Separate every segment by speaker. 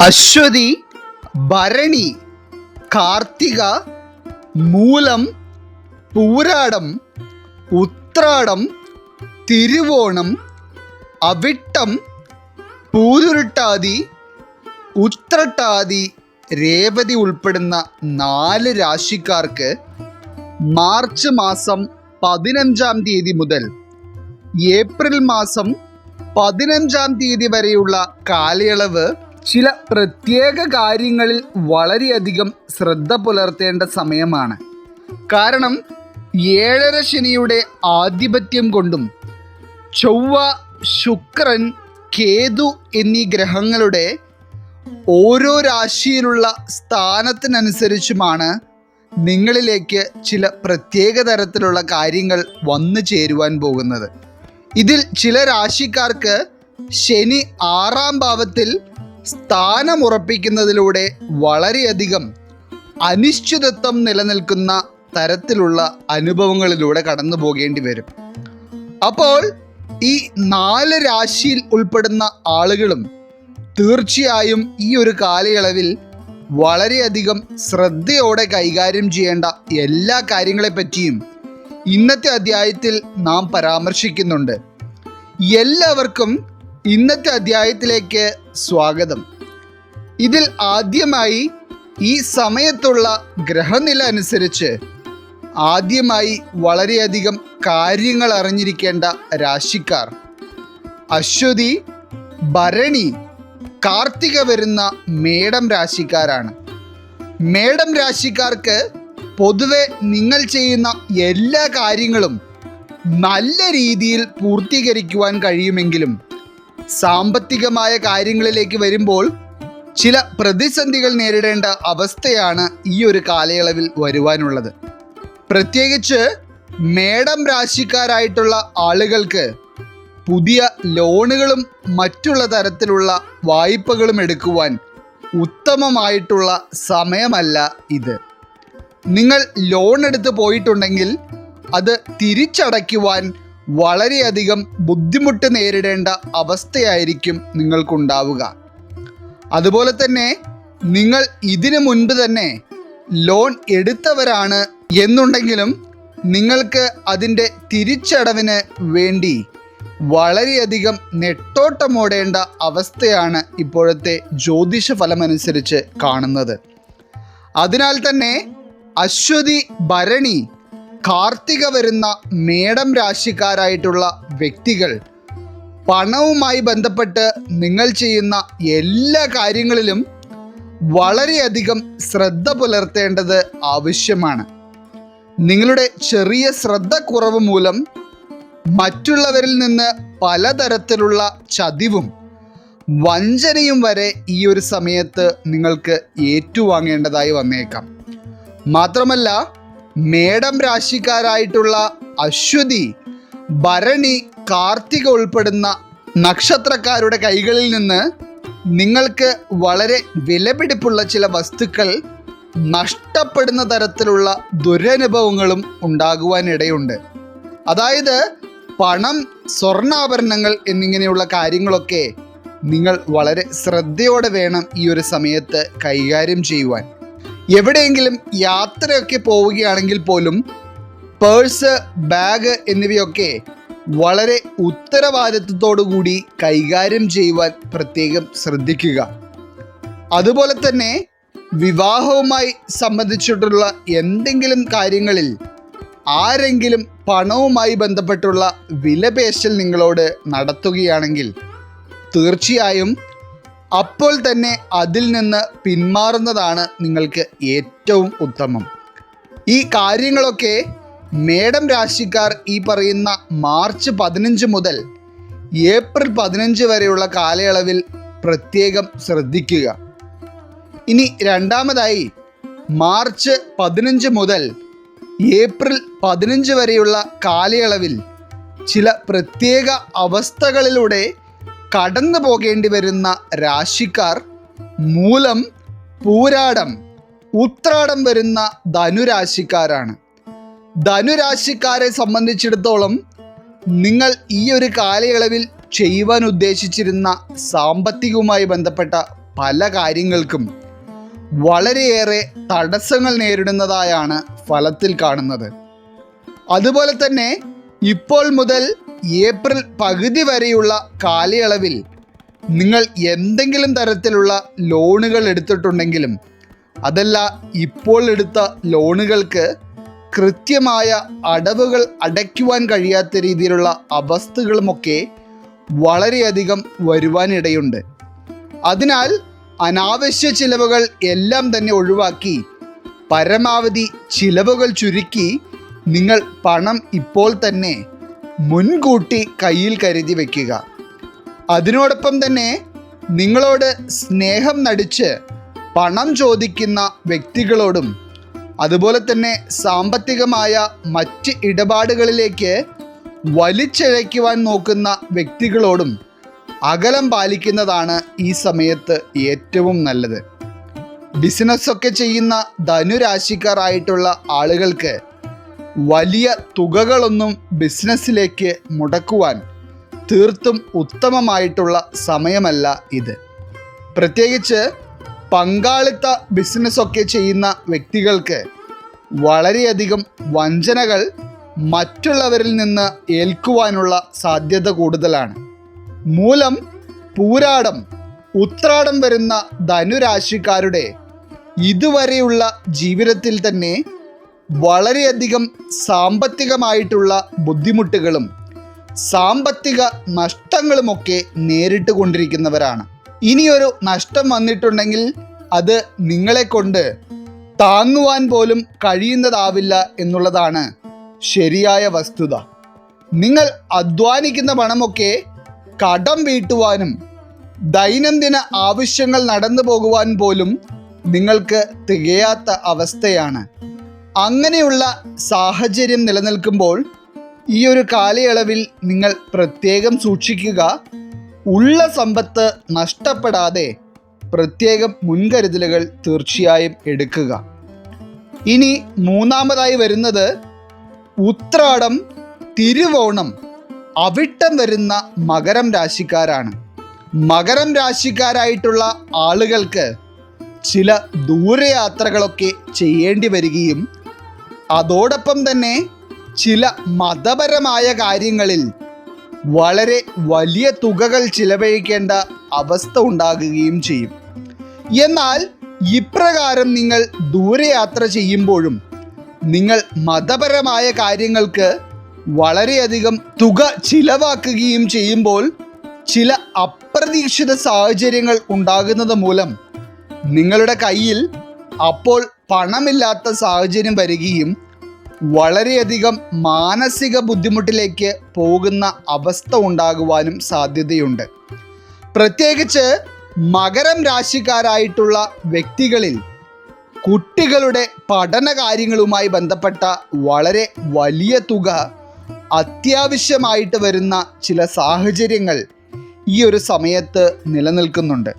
Speaker 1: അശ്വതി ഭരണി കാർത്തിക മൂലം പൂരാടം ഉത്രാടം തിരുവോണം അവിട്ടം പൂരുരുട്ടാതി ഉത്രട്ടാതി രേവതി ഉൾപ്പെടുന്ന നാല് രാശിക്കാർക്ക് മാർച്ച് മാസം പതിനഞ്ചാം തീയതി മുതൽ ഏപ്രിൽ മാസം പതിനഞ്ചാം തീയതി വരെയുള്ള കാലയളവ് ചില പ്രത്യേക കാര്യങ്ങളിൽ വളരെയധികം ശ്രദ്ധ പുലർത്തേണ്ട സമയമാണ്. കാരണം ഏഴര ശനിയുടെ ആധിപത്യം കൊണ്ടും ചൊവ്വ ശുക്രൻ കേതു എന്നീ ഗ്രഹങ്ങളുടെ ഓരോ രാശിയിലുള്ള സ്ഥാനത്തിനനുസരിച്ചുമാണ് നിങ്ങളിലേക്ക് ചില പ്രത്യേക തരത്തിലുള്ള കാര്യങ്ങൾ വന്നു ചേരുവാൻ പോകുന്നത്. ഇതിൽ ചില രാശിക്കാർക്ക് ശനി ആറാം ഭാവത്തിൽ സ്ഥാനമുറപ്പിക്കുന്നതിലൂടെ വളരെയധികം അനിശ്ചിതത്വം നിലനിൽക്കുന്ന തരത്തിലുള്ള അനുഭവങ്ങളിലൂടെ കടന്നു പോകേണ്ടി വരും. അപ്പോൾ ഈ നാല് രാശിയിൽ ഉൾപ്പെടുന്ന ആളുകളും തീർച്ചയായും ഈ ഒരു കാലയളവിൽ വളരെയധികം ശ്രദ്ധയോടെ കൈകാര്യം ചെയ്യേണ്ട എല്ലാ കാര്യങ്ങളെപ്പറ്റിയും ഇന്നത്തെ അധ്യായത്തിൽ നാം പരാമർശിക്കുന്നുണ്ട്. എല്ലാവർക്കും ഇന്നത്തെ അധ്യായത്തിലേക്ക് സ്വാഗതം. ഇതിൽ ആദ്യമായി ഈ സമയത്തുള്ള ഗ്രഹനില അനുസരിച്ച് ആദ്യമായി വളരെയധികം കാര്യങ്ങൾ അറിഞ്ഞിരിക്കേണ്ട രാശിക്കാർ. അശ്വതി ഭരണി കാർത്തിക വരുന്ന മേടം രാശിക്കാരാണ്. മേടം രാശിക്കാർക്ക് പൊതുവെ നിങ്ങൾ ചെയ്യുന്ന എല്ലാ കാര്യങ്ങളും നല്ല രീതിയിൽ പൂർത്തീകരിക്കുവാൻ കഴിയുമെങ്കിലും സാമ്പത്തികമായ കാര്യങ്ങളിലേക്ക് വരുമ്പോൾ ചില പ്രതിസന്ധികൾ നേരിടേണ്ട അവസ്ഥയാണ് ഈ ഒരു കാലയളവിൽ വരുവാനുള്ളത്. പ്രത്യേകിച്ച് മേടം രാശിക്കാരായിട്ടുള്ള ആളുകൾക്ക് പുതിയ ലോണുകളും മറ്റുള്ള തരത്തിലുള്ള വായ്പകളും എടുക്കുവാൻ ഉത്തമമായിട്ടുള്ള സമയമല്ല ഇത്. നിങ്ങൾ ലോൺ എടുത്ത് പോയിട്ടുണ്ടെങ്കിൽ അത് തിരിച്ചടയ്ക്കുവാൻ വളരെയധികം ബുദ്ധിമുട്ട് നേരിടേണ്ട അവസ്ഥയായിരിക്കും നിങ്ങൾക്കുണ്ടാവുക. അതുപോലെ തന്നെ നിങ്ങൾ ഇതിനു മുൻപ് തന്നെ ലോൺ എടുത്തവരാണ് എന്നുണ്ടെങ്കിലും നിങ്ങൾക്ക് അതിന്റെ തിരിച്ചടവിന് വേണ്ടി വളരെയധികം നെട്ടോട്ടമോടേണ്ട അവസ്ഥയാണ് ഇപ്പോഴത്തെ ജ്യോതിഷ ഫലമനുസരിച്ച് കാണുന്നത്. അതിനാൽ തന്നെ അശ്വതി ഭരണി കാർത്തിക വരുന്ന മേടം രാശിക്കാരായിട്ടുള്ള വ്യക്തികൾ പണവുമായി ബന്ധപ്പെട്ട് നിങ്ങൾ ചെയ്യുന്ന എല്ലാ കാര്യങ്ങളിലും വളരെയധികം ശ്രദ്ധ പുലർത്തേണ്ടത് ആവശ്യമാണ്. നിങ്ങളുടെ ചെറിയ ശ്രദ്ധക്കുറവ് മൂലം മറ്റുള്ളവരിൽ നിന്ന് പലതരത്തിലുള്ള ചതിവും വഞ്ചനയും വരെ ഈ ഒരു സമയത്ത് നിങ്ങൾക്ക് ഏറ്റുവാങ്ങേണ്ടതായി വന്നേക്കാം. മാത്രമല്ല മേടം രാശിക്കാരായിട്ടുള്ള അശ്വതി ഭരണി കാർത്തിക ഉൾപ്പെടുന്ന നക്ഷത്രക്കാരുടെ കൈകളിൽ നിന്ന് നിങ്ങൾക്ക് വളരെ വിലപിടിപ്പുള്ള ചില വസ്തുക്കൾ നഷ്ടപ്പെടുന്ന തരത്തിലുള്ള ദുരനുഭവങ്ങളും ഉണ്ടാകുവാനിടയുണ്ട്. അതായത് പണം സ്വർണാഭരണങ്ങൾ എന്നിങ്ങനെയുള്ള കാര്യങ്ങളൊക്കെ നിങ്ങൾ വളരെ ശ്രദ്ധയോടെ വേണം ഈ ഒരു സമയത്ത് കൈകാര്യം ചെയ്യുവാൻ. എവിടെയെങ്കിലും യാത്രയൊക്കെ പോവുകയാണെങ്കിൽ പോലും പേഴ്സ് ബാഗ് എന്നിവയൊക്കെ വളരെ ഉത്തരവാദിത്വത്തോടു കൂടി കൈകാര്യം ചെയ്യുവാൻ പ്രത്യേകം ശ്രദ്ധിക്കുക. അതുപോലെ തന്നെ വിവാഹവുമായി സംബന്ധിച്ചിട്ടുള്ള എന്തെങ്കിലും കാര്യങ്ങളിൽ ആരെങ്കിലും പണവുമായി ബന്ധപ്പെട്ടുള്ള വിലപേശൽ നിങ്ങളോട് നടത്തുകയാണെങ്കിൽ തീർച്ചയായും അപ്പോൾ തന്നെ അതിൽ നിന്ന് പിന്മാറുന്നതാണ് നിങ്ങൾക്ക് ഏറ്റവും ഉത്തമം. ഈ കാര്യങ്ങളൊക്കെ മേഡം രാശിക്കാർ ഈ പറയുന്ന മാർച്ച് പതിനഞ്ച് മുതൽ ഏപ്രിൽ പതിനഞ്ച് വരെയുള്ള കാലയളവിൽ പ്രത്യേകം ശ്രദ്ധിക്കുക. ഇനി രണ്ടാമതായി മാർച്ച് പതിനഞ്ച് മുതൽ ഏപ്രിൽ പതിനഞ്ച് വരെയുള്ള കാലയളവിൽ ചില പ്രത്യേക അവസ്ഥകളിലൂടെ കടന്നു പോകേണ്ടി വരുന്ന രാശിക്കാർ മൂലം പൂരാടം ഉത്രാടം വരുന്ന ധനുരാശിക്കാരാണ്. ധനുരാശിക്കാരെ സംബന്ധിച്ചിടത്തോളം നിങ്ങൾ ഈ ഒരു കാലയളവിൽ ചെയ്യുവാൻ ഉദ്ദേശിച്ചിരുന്ന സാമ്പത്തികവുമായി ബന്ധപ്പെട്ട പല കാര്യങ്ങൾക്കും വളരെയേറെ തടസ്സങ്ങൾ നേരിടുന്നതായാണ് ഫലത്തിൽ കാണുന്നത്. അതുപോലെ തന്നെ ഇപ്പോൾ മുതൽ ഏപ്രിൽ പകുതി വരെയുള്ള കാലയളവിൽ നിങ്ങൾ എന്തെങ്കിലും തരത്തിലുള്ള ലോണുകൾ എടുത്തിട്ടുണ്ടെങ്കിലും അതല്ല ഇപ്പോൾ എടുത്ത ലോണുകൾക്ക് കൃത്യമായ അടവുകൾ അടയ്ക്കുവാൻ കഴിയാത്ത രീതിയിലുള്ള അവസ്ഥകളുമൊക്കെ വളരെയധികം വരുവാനിടയുണ്ട്. അതിനാൽ അനാവശ്യ ചിലവുകൾ എല്ലാം തന്നെ ഒഴിവാക്കി പരമാവധി ചിലവുകൾ ചുരുക്കി നിങ്ങൾ പണം ഇപ്പോൾ തന്നെ മുൻകൂട്ടി കയ്യിൽ കരുതി വയ്ക്കുക അതിനോടൊപ്പം തന്നെ നിങ്ങളോട് സ്നേഹം നടിച്ച് പണം ചോദിക്കുന്ന വ്യക്തികളോടും അതുപോലെ തന്നെ സാമ്പത്തികമായ മറ്റ് ഇടപാടുകളിലേക്ക് വലിച്ചിഴയ്ക്കുവാൻ നോക്കുന്ന വ്യക്തികളോടും അകലം പാലിക്കുന്നതാണ് ഈ സമയത്ത് ഏറ്റവും നല്ലത്. ബിസിനസ്സൊക്കെ ചെയ്യുന്ന ധനുരാശിക്കാരായിട്ടുള്ള ആളുകൾക്ക് വലിയ തുകകളൊന്നും ബിസിനസ്സിലേക്ക് മുടക്കുവാൻ തീർത്തും ഉത്തമമായിട്ടുള്ള സമയമല്ല ഇത്. പ്രത്യേകിച്ച് പങ്കാളിത്ത ബിസിനസ്സൊക്കെ ചെയ്യുന്ന വ്യക്തികൾക്ക് വളരെയധികം വഞ്ചനകൾ മറ്റുള്ളവരിൽ നിന്ന് ഏൽക്കുവാനുള്ള സാധ്യത കൂടുതലാണ്. മൂലം പൂരാടം ഉത്രാടം വരുന്ന ധനുരാശിക്കാരുടെ ഇതുവരെയുള്ള ജീവിതത്തിൽ തന്നെ വളരെയധികം സാമ്പത്തികമായിട്ടുള്ള ബുദ്ധിമുട്ടുകളും സാമ്പത്തിക നഷ്ടങ്ങളുമൊക്കെ നേരിട്ട് കൊണ്ടിരിക്കുന്നവരാണ് ഇനിയൊരു നഷ്ടം വന്നിട്ടുണ്ടെങ്കിൽ അത് നിങ്ങളെ കൊണ്ട് താങ്ങുവാൻ പോലും കഴിയുന്നതാവില്ല എന്നുള്ളതാണ് ശരിയായ വസ്തുത. നിങ്ങൾ അധ്വാനിക്കുന്ന പണമൊക്കെ കടം വീട്ടുവാനും ദൈനംദിന ആവശ്യങ്ങൾ നടന്നു പോകുവാൻ പോലും നിങ്ങൾക്ക് തികയാത്ത അവസ്ഥയാണ്. അങ്ങനെയുള്ള സാഹചര്യം നിലനിൽക്കുമ്പോൾ ഈ ഒരു കാലയളവിൽ നിങ്ങൾ പ്രത്യേകം സൂക്ഷിക്കുക. ഉള്ള സമ്പത്ത് നഷ്ടപ്പെടാതെ പ്രത്യേകം മുൻകരുതലുകൾ തീർച്ചയായും എടുക്കുക. ഇനി മൂന്നാമതായി വരുന്നത് ഉത്രാടം തിരുവോണം അവിട്ടം വരുന്ന മകരം രാശിക്കാരാണ്. മകരം രാശിക്കാരായിട്ടുള്ള ആളുകൾക്ക് ചില ദൂരയാത്രകളൊക്കെ ചെയ്യേണ്ടി വരികയും അതോടൊപ്പം തന്നെ ചില മതപരമായ കാര്യങ്ങളിൽ വളരെ വലിയ തുകകൾ ചിലവഴിക്കേണ്ട അവസ്ഥ ഉണ്ടാകുകയും ചെയ്യും. എന്നാൽ ഇപ്രകാരം നിങ്ങൾ ദൂരയാത്ര ചെയ്യുമ്പോഴും നിങ്ങൾ മതപരമായ കാര്യങ്ങൾക്ക് വളരെയധികം തുക ചിലവാക്കുകയും ചെയ്യുമ്പോൾ ചില അപ്രതീക്ഷിത സാഹചര്യങ്ങൾ ഉണ്ടാകുന്നത് മൂലം നിങ്ങളുടെ കയ്യിൽ അപ്പോൾ പണമില്ലാത്ത സാഹചര്യം വരികയും വളരെയധികം മാനസിക ബുദ്ധിമുട്ടിലേക്ക് പോകുന്ന അവസ്ഥ ഉണ്ടാകുവാനും സാധ്യതയുണ്ട്. പ്രത്യേകിച്ച് മകരം രാശിക്കാരായിട്ടുള്ള വ്യക്തികളിൽ കുട്ടികളുടെ പഠന കാര്യങ്ങളുമായി ബന്ധപ്പെട്ട വളരെ വലിയ തുക അത്യാവശ്യമായിട്ട് വരുന്ന ചില സാഹചര്യങ്ങൾ ഈ ഒരു സമയത്ത് നിലനിൽക്കുന്നുണ്ട്.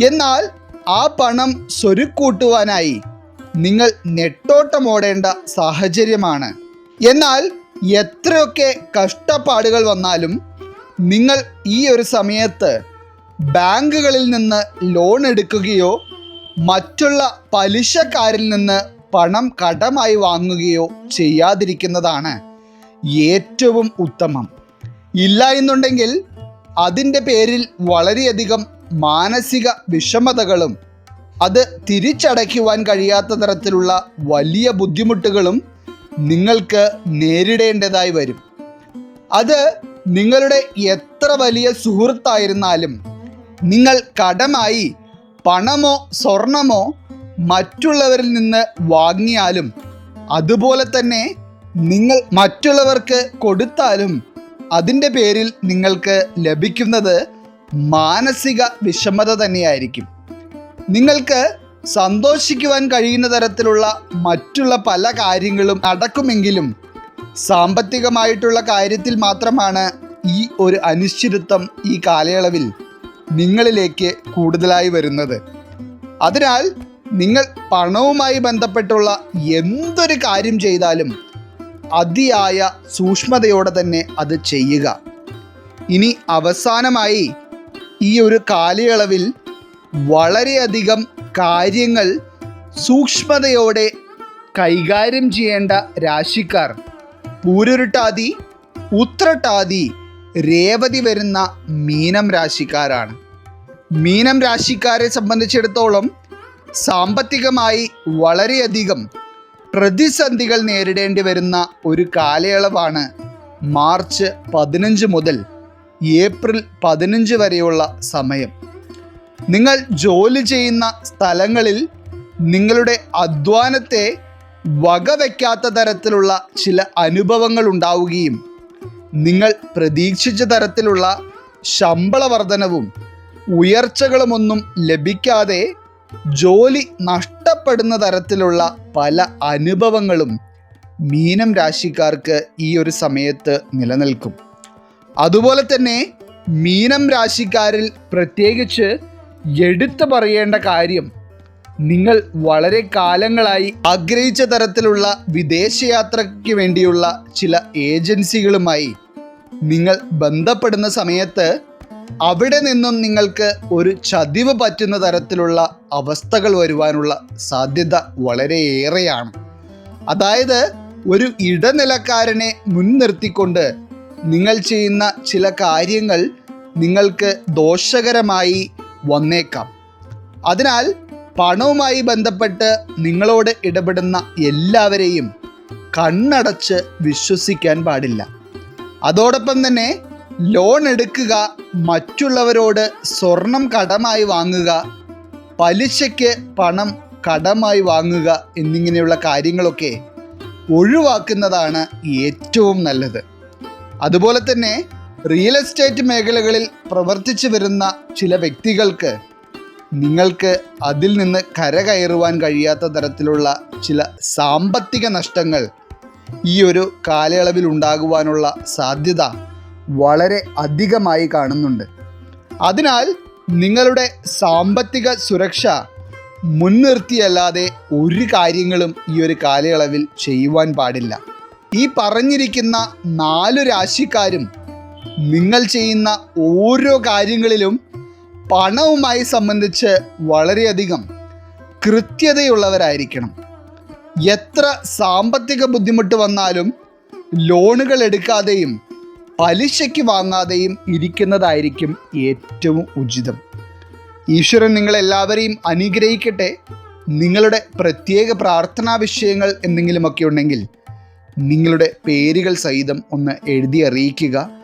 Speaker 1: എന്നാൽ ആ പണം സ്വരുക്കൂട്ടുവാനായി നിങ്ങൾ നെട്ടോട്ടമോടേണ്ട സാഹചര്യമാണ്. എന്നാൽ എത്രയൊക്കെ കഷ്ടപ്പാടുകൾ വന്നാലും നിങ്ങൾ ഈ ഒരു സമയത്ത് ബാങ്കുകളിൽ നിന്ന് ലോൺ എടുക്കുകയോ മറ്റുള്ള പലിശക്കാരിൽ നിന്ന് പണം കടമായി വാങ്ങുകയോ ചെയ്യാതിരിക്കുന്നതാണ് ഏറ്റവും ഉത്തമം. ഇല്ല എന്നുണ്ടെങ്കിൽ അതിന്റെ പേരിൽ വളരെയധികം മാനസിക വിഷമതകളും അത് തിരിച്ചടയ്ക്കുവാൻ കഴിയാത്ത തരത്തിലുള്ള വലിയ ബുദ്ധിമുട്ടുകളും നിങ്ങൾക്ക് നേരിടേണ്ടതായി വരും. അത് നിങ്ങളുടെ എത്ര വലിയ സുഹൃത്തായിരുന്നാലും നിങ്ങൾ കടമായി പണമോ സ്വർണമോ മറ്റുള്ളവരിൽ നിന്ന് വാങ്ങിയാലും അതുപോലെ തന്നെ നിങ്ങൾ മറ്റുള്ളവർക്ക് കൊടുത്താലും അതിന്റെ പേരിൽ നിങ്ങൾക്ക് ലഭിക്കുന്നത് മാനസിക വിഷമത തന്നെയായിരിക്കും. നിങ്ങൾക്ക് സന്തോഷിക്കുവാൻ കഴിയുന്ന തരത്തിലുള്ള മറ്റുള്ള പല കാര്യങ്ങളും നടക്കുമെങ്കിലും സാമ്പത്തികമായിട്ടുള്ള കാര്യത്തിൽ മാത്രമാണ് ഈ ഒരു അനിശ്ചിതത്വം ഈ കാലയളവിൽ നിങ്ങളിലേക്ക് കൂടുതലായി വരുന്നത്. അതിനാൽ നിങ്ങൾ പണവുമായി ബന്ധപ്പെട്ടുള്ള എന്തൊരു കാര്യം ചെയ്താലും അതിയായ സൂക്ഷ്മതയോടെ തന്നെ അത് ചെയ്യുക. ഇനി അവസാനമായി ഈ ഒരു കാലയളവിൽ വളരെയധികം കാര്യങ്ങൾ സൂക്ഷ്മതയോടെ കൈകാര്യം ചെയ്യേണ്ട രാശിക്കാർ. പൂരുരുട്ടാതി ഉത്രട്ടാതി രേവതി വരുന്ന മീനം രാശിക്കാരാണ്. മീനം രാശിക്കാരെ സംബന്ധിച്ചിടത്തോളം സാമ്പത്തികമായി വളരെയധികം പ്രതിസന്ധികൾ നേരിടേണ്ടി വരുന്ന ഒരു കാലയളവാണ് മാർച്ച് പതിനഞ്ച് മുതൽ ഏപ്രിൽ പതിനഞ്ച് വരെയുള്ള സമയം. നിങ്ങൾ ജോലി ചെയ്യുന്ന സ്ഥലങ്ങളിൽ നിങ്ങളുടെ അധ്വാനത്തെ വകവയ്ക്കാത്ത തരത്തിലുള്ള ചില അനുഭവങ്ങൾ ഉണ്ടാവുകയും നിങ്ങൾ പ്രതീക്ഷിച്ച തരത്തിലുള്ള ശമ്പള വർധനവും ഉയർച്ചകളുമൊന്നും ലഭിക്കാതെ ജോലി നഷ്ടപ്പെടുന്ന തരത്തിലുള്ള പല അനുഭവങ്ങളും മീനം രാശിക്കാർക്ക് ഈ ഒരു സമയത്ത് നിലനിൽക്കും. അതുപോലെ തന്നെ മീനം രാശിക്കാരിൽ പ്രത്യേകിച്ച് എടുത്തു പറയേണ്ട കാര്യം നിങ്ങൾ വളരെ കാലങ്ങളായി ആഗ്രഹിച്ച തരത്തിലുള്ള വിദേശയാത്രയ്ക്ക് വേണ്ടിയുള്ള ചില ഏജൻസികളുമായി നിങ്ങൾ ബന്ധപ്പെടുന്ന സമയത്ത് അവിടെ നിന്നും നിങ്ങൾക്ക് ഒരു ചതിവ് പറ്റുന്ന തരത്തിലുള്ള അവസ്ഥകൾ വരുവാനുള്ള സാധ്യത വളരെയേറെയാണ്. അതായത് ഒരു ഇടനിലക്കാരനെ മുൻനിർത്തിക്കൊണ്ട് നിങ്ങൾ ചെയ്യുന്ന ചില കാര്യങ്ങൾ നിങ്ങൾക്ക് ദോഷകരമായി വന്നേക്കാം. അതിനാൽ പണവുമായി ബന്ധപ്പെട്ട് നിങ്ങളോട് ഇടപെടുന്ന എല്ലാവരെയും കണ്ണടച്ച് വിശ്വസിക്കാൻ പാടില്ല. അതോടൊപ്പം തന്നെ ലോൺ എടുക്കുക മറ്റുള്ളവരോട് സ്വർണം കടമായി വാങ്ങുക പലിശയ്ക്ക് പണം കടമായി വാങ്ങുക എന്നിങ്ങനെയുള്ള കാര്യങ്ങളൊക്കെ ഒഴിവാക്കുന്നതാണ് ഏറ്റവും നല്ലത്. അതുപോലെ തന്നെ റിയൽ എസ്റ്റേറ്റ് മേഖലകളിൽ പ്രവർത്തിച്ചു വരുന്ന ചില വ്യക്തികൾക്ക് നിങ്ങൾക്ക് അതിൽ നിന്ന് കരകയറുവാൻ കഴിയാത്ത തരത്തിലുള്ള ചില സാമ്പത്തിക നഷ്ടങ്ങൾ ഈ ഒരു കാലയളവിൽ ഉണ്ടാകുവാനുള്ള സാധ്യത വളരെ അധികമായി കാണുന്നുണ്ട്. അതിനാൽ നിങ്ങളുടെ സാമ്പത്തിക സുരക്ഷ മുൻനിർത്തിയല്ലാതെ ഒരു കാര്യങ്ങളും ഈ ഒരു കാലയളവിൽ ചെയ്യുവാൻ പാടില്ല. ഈ പറഞ്ഞിരിക്കുന്ന നാലു രാശിക്കാരും നിങ്ങൾ ചെയ്യുന്ന ഓരോ കാര്യങ്ങളിലും പണവുമായി സംബന്ധിച്ച് വളരെയധികം കൃത്യതയുള്ളവരായിരിക്കണം. എത്ര സാമ്പത്തിക ബുദ്ധിമുട്ട് വന്നാലും ലോണുകൾ എടുക്കാതെയും പലിശയ്ക്ക് വാങ്ങാതെയും ഇരിക്കുന്നതായിരിക്കും ഏറ്റവും ഉചിതം. ഈശ്വരൻ നിങ്ങളെല്ലാവരെയും അനുഗ്രഹിക്കട്ടെ. നിങ്ങളുടെ പ്രത്യേക പ്രാർത്ഥനാ വിഷയങ്ങൾ എന്തെങ്കിലുമൊക്കെ ഉണ്ടെങ്കിൽ നിങ്ങളുടെ പേരുകൾ സഹിതം ഒന്ന് എഴുതി അറിയിക്കുക.